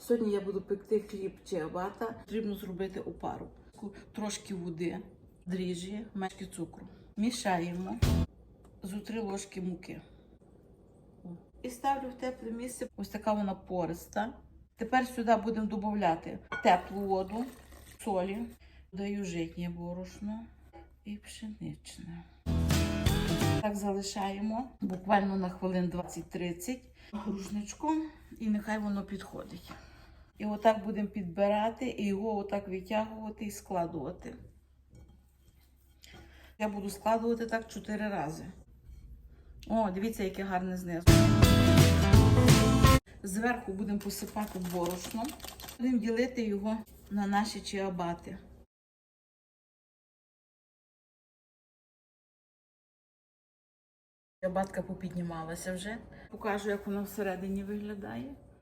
Сьогодні я буду пекти хліб чиабата. Потрібно зробити опару. Трошки води, дріжджі, мешки цукру. Мішаємо зо три ложки муки. І ставлю в тепле місце. Ось така вона пориста. Тепер сюди будемо додати теплу воду, солі, даю житнє борошно і пшеничне. Так залишаємо буквально на хвилин 20-30 рушничком і нехай воно підходить. І отак будемо підбирати і його отак витягувати і складувати. Я буду складувати так 4 рази. О, дивіться, яке гарне знизу. Зверху будемо посипати борошном. Будемо ділити його на наші чиабати. Чиабатка попіднімалася вже. Покажу, як вона всередині виглядає.